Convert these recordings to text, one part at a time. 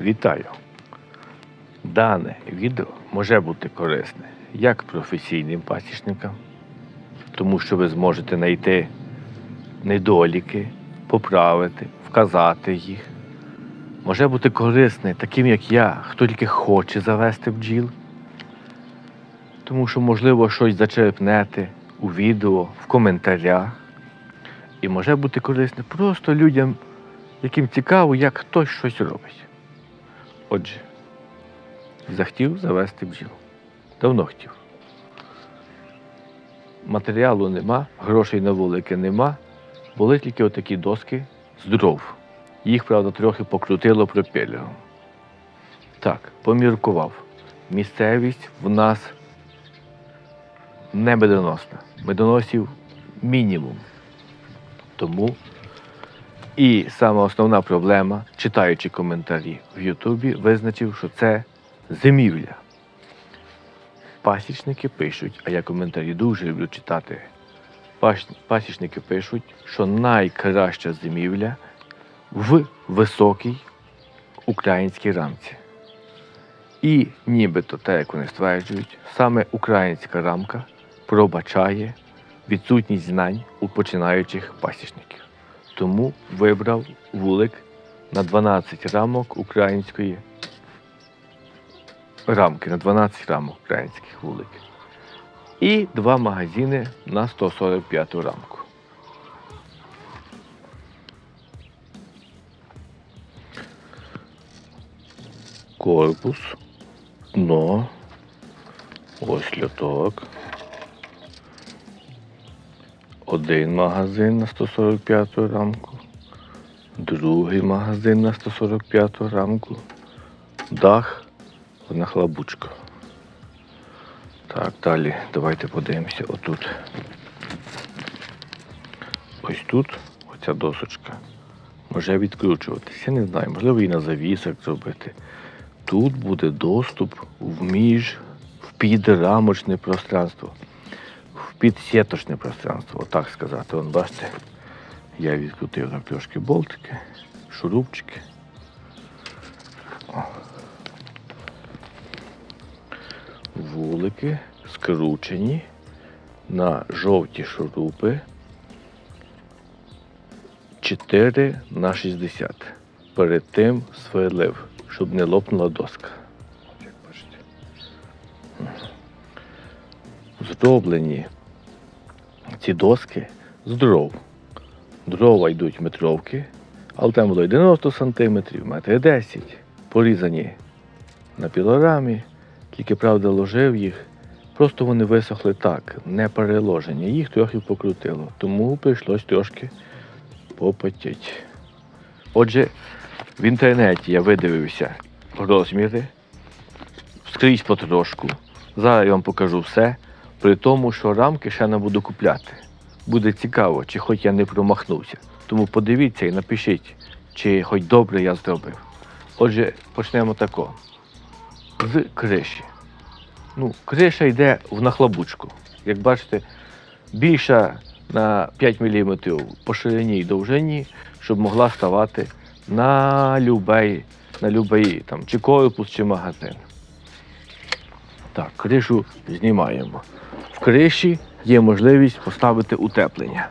Вітаю! Дане відео може бути корисне як професійним пасічникам, тому що ви зможете знайти недоліки, поправити, вказати їх. Може бути корисне таким, як я, хто тільки хоче завести бджіл, тому що, можливо, щось зачерпнете у відео, в коментарях. І може бути корисне просто людям, яким цікаво, як хтось щось робить. Отже, захотів завести бджіл. Давно хотів. Матеріалу нема, грошей на вулики нема. Були тільки отакі доски з дров. Їх, правда, трохи покрутило пропелером. Так, поміркував. Місцевість в нас не медоносна. Медоносів мінімум. Тому і сама основна проблема, читаючи коментарі в Ютубі, визначив, що це зимівля. Пасічники пишуть, а я коментарі дуже люблю читати. Пасічники пишуть, що найкраща зимівля в високій українській рамці. І нібито, те, як вони стверджують, саме українська рамка пробачає відсутність знань у починаючих пасічників. Тому вибрав вулик на 12 рамок української рамки, на 12 рамок українських вуликів. І два магазини на 145 рамку. Корпус, дно, ось льоток. Один магазин на 145 рамку, другий магазин на 145 рамку, дах, одна хлабучка. Так, далі давайте подивимося отут. Ось тут, оця досочка, може відкручуватися. Я не знаю, можливо її на завісах зробити. Тут буде доступ в між, в підрамочне пространство підсіточне пространство, отак сказати. Вон, бачите, я відкрутив там трошки болтики, шурупчики. Вулики скручені на жовті шурупи 4 на 60. Перед тим сверлив, щоб не лопнула доска. Зроблені ці доски з дров. Дрова йдуть метровки, але там було 90 см, метр 10 порізані на пілорамі, тільки правда ложив їх. Просто вони висохли так, не переложені. Їх трохи покрутило, тому прийшлось трошки попотіти. Отже, в інтернеті я видивився розміри, скрізь потрошку. Зараз я вам покажу все. При тому, що рамки ще не буду купляти. Буде цікаво, чи хоч я не промахнувся. Тому подивіться і напишіть, чи хоч добре я зробив. Отже, почнемо тако. З криші. Ну, криша йде в нахлобучку. Як бачите, більша на 5 мм по ширині і довжині, щоб могла ставати на любий, на любий, там, чи корпус, чи магазин. Так, кришу знімаємо. В криші є можливість поставити утеплення.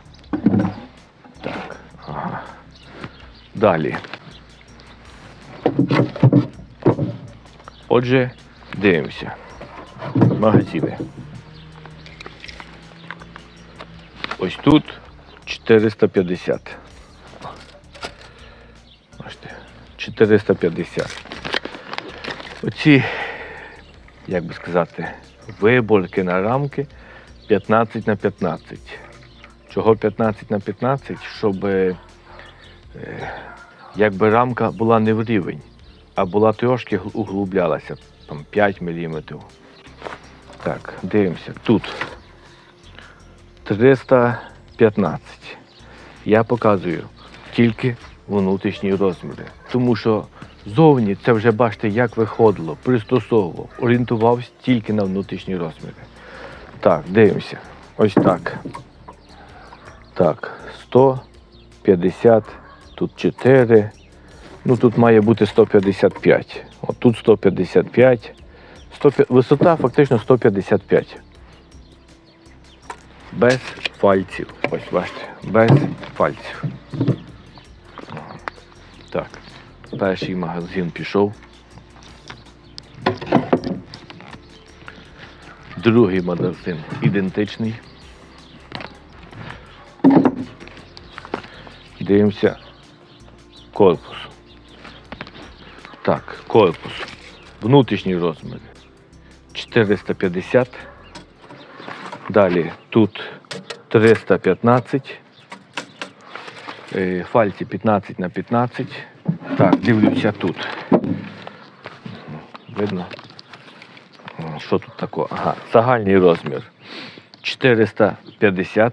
Так, ага. Далі. Отже, дивимося. Магазини. Ось тут 450. Бачите, 450. Оці як би сказати, виборки на рамки 15 на 15. Чого 15 на 15? Щоб е, якби рамка була не в рівень, а була трошки углублялася, там 5 мм. Так, дивимося. Тут 315. Я показую тільки внутрішні розміри. Тому що зовні це вже бачите, як виходило, пристосовував, орієнтувався тільки на внутрішні розміри. Так, дивимося. Ось так. Так, 150, тут 4, Ну тут має бути 155. От тут 155. 105 Висота фактично 155. Без фальців. Ось бачите, без фальців. Так, перший магазин пішов. Другий магазин ідентичний. Дивимося корпус. Так, корпус. Внутрішній розмір 450. Далі тут 315. Е, Фальці 15 на 15. Так, дивлюся тут. Видно? Що тут таке? Ага, загальний розмір 450.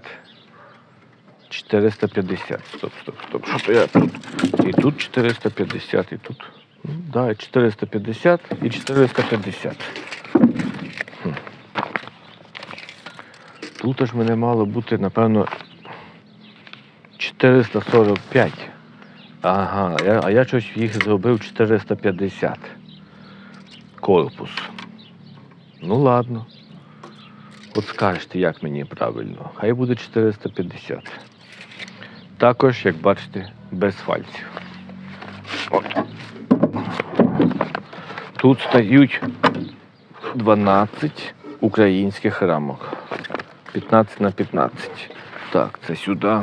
450. Стоп, стоп, стоп. Що то я тут? І тут 450, і тут. Ну, да, 450 і 450. Хм. Тут аж мене мало бути, напевно, 445. Ага, я, а я щось їх зробив 450. Корпус. Ну ладно. От скажете, як мені правильно. Хай буде 450. Також, як бачите, без фальців. От. Тут стають 12 українських рамок. 15 на 15. Так, це сюди.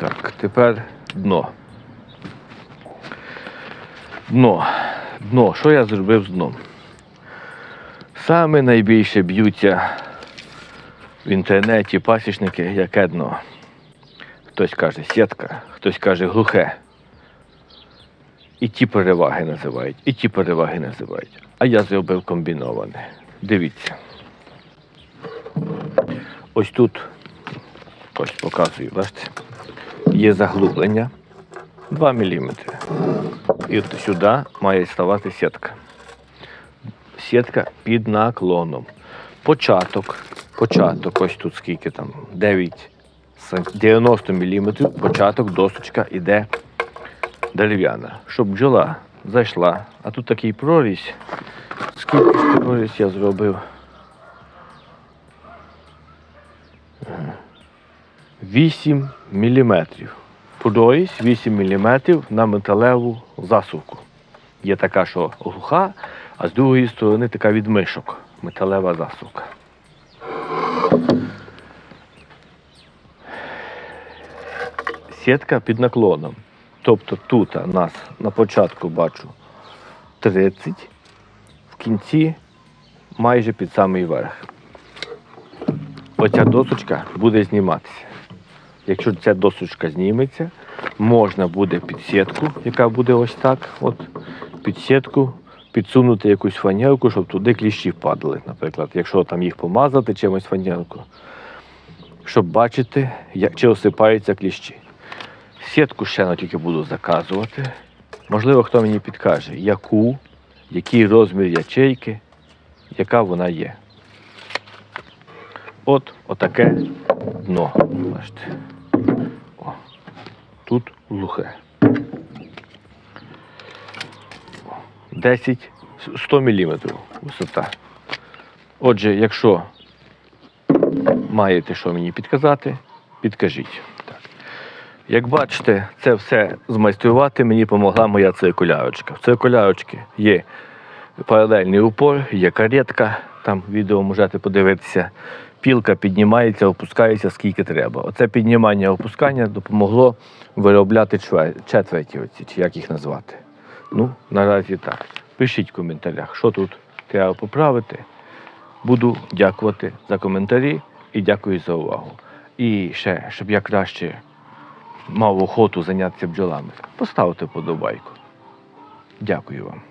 Так, тепер дно. Дно. Дно. Що я зробив з дном? Саме найбільше б'ються в інтернеті пасічники, яке дно. Хтось каже сітка, хтось каже глухе. І ті переваги називають, і ті переваги називають. А я зробив комбіноване. Дивіться. Ось тут, ось показую, бачите, є заглублення 2 мм. І от сюди має ставати сітка. Сітка під наклоном. Початок, початок, ось тут скільки там, 9, 90 мм, початок, досочка іде дерев'яна, щоб бджола зайшла. А тут такий прорізь. Скільки прорізь я зробив? 8 міліметрів. Прорізь 8 міліметрів на металеву засувку. Є така, що глуха, а з другої сторони така від мишок. Металева засувка. Сітка під наклоном. Тобто тут у нас на початку бачу 30, в кінці майже під самий верх. Оця досочка буде зніматися. Якщо ця досочка зніметься, можна буде під сітку, яка буде ось так, от, під сітку підсунути якусь фанерку, щоб туди кліщі падали, наприклад, якщо там їх помазати чимось фанерку, щоб бачити, як, чи осипаються кліщі. Сітку ще на тільки буду заказувати. Можливо, хто мені підкаже, яку, який розмір ячейки, яка вона є. От отаке дно. Бачите. О, тут глухе. 10, 100 мм висота. Отже, якщо маєте що мені підказати, підкажіть. Так. Як бачите, це все змайструвати мені допомогла моя циркулярочка. В циркулярочці є паралельний упор, є каретка, там відео можете подивитися. Пілка піднімається, опускається скільки треба. Оце піднімання опускання допомогло виробляти четверті, оці, чи як їх назвати. Ну, наразі так. Пишіть в коментарях, що тут треба поправити. Буду дякувати за коментарі і дякую за увагу. І ще, щоб я краще мав охоту зайнятися бджолами, поставте подобайку. Дякую вам.